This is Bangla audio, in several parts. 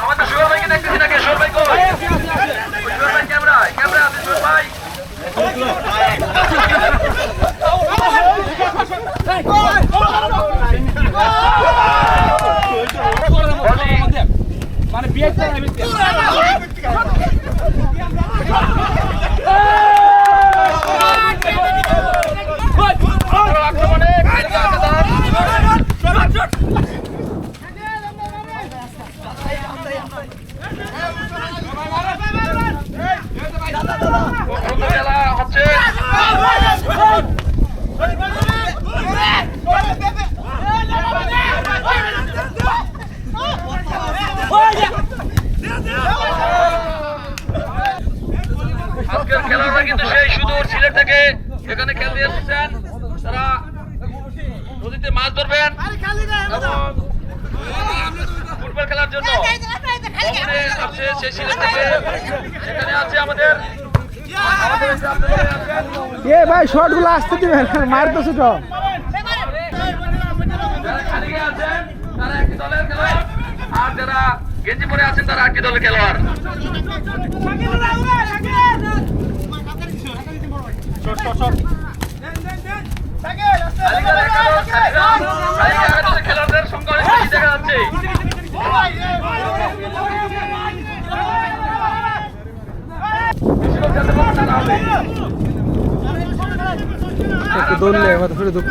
আমাদের সুর ভাইকে দেখতেছি নাকি সুর ভাই আজকের খেলাটা কিন্তু সেই সুদূর সিলেট থেকে এখানে খেলতে এসেছেন তারা নদীতে মাছ ধরবেন ফুটবল খেলার জন্য ভ্রমণে আসছে সেই সিলেট থেকে এখানে আছে আমাদের এ ভাই শর্টগুলো আসতে দিবেন। মারতেছে তো যারা খালিগে আছেন তারা একটি দলের খেলোয়াড় আর যারা গেঞ্জি পরে আছেন তারা একটি দলের খেলোয়াড়? খেলোয়াড়দের সংখ্যা দেখা যাচ্ছে দৌড়লে দুঃখ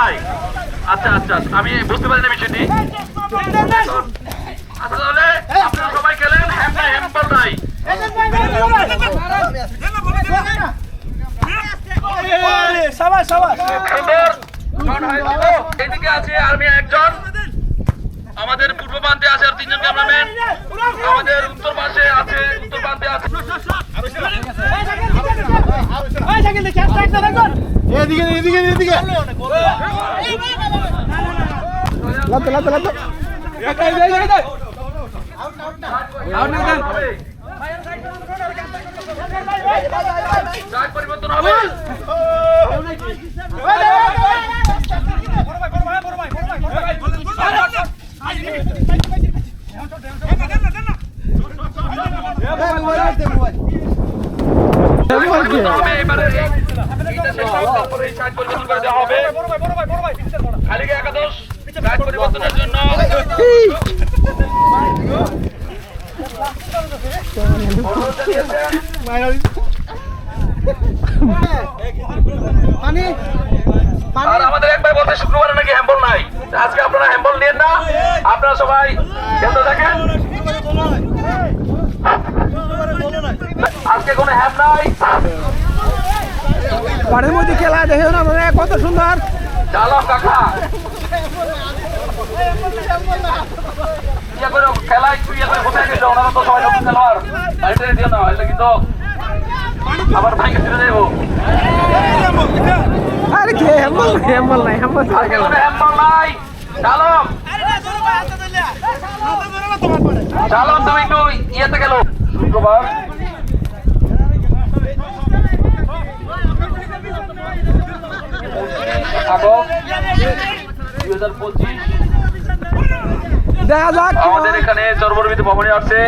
শুক্রবারে নাই আচ্ছা আচ্ছা আমি বুঝতে পারি না বিষয়টি। আচ্ছা সবাই হ্যাম নাই একজন। আমাদের পূর্ব প্রান্তে আছে আর তিনজন ক্যামেরাম্যান। আমাদের উত্তর পাশে আছে, উত্তর প্রান্তে আছে। লাতে লাতে লাতে পরিবর্তন হবে এবারে একাদশ। ট্রাক পরিবর্তনের জন্য। আর আমাদের এক ভাই বলতে শুক্রবারে নাকি হ্যাম্বল নাই। আজকে আপনারা হ্যাম্বল নিয়েন না। আপনারা সবাই খেলতে থাকেন আজকে কোনো হ্যাম নাই পাড়ের মধ্যে খেলা দেখে না মানে কত সুন্দর। ইয়া করে খেলা একটু কোথায় গেছে? ওনারা তো সবাই নতুন খেলোয়াড়। দিও না হলে কিন্তু আবার ভাইকে ফিরে দেবো। আরে কে নাই চালক চালক তুমি একটু ইয়েতে গেল। শুক্রবার। আগস্ট দুই হাজার পঁচিশ। দেখা যাক। আমাদের এখানে চর্বরবিদ ভবনে আসছে।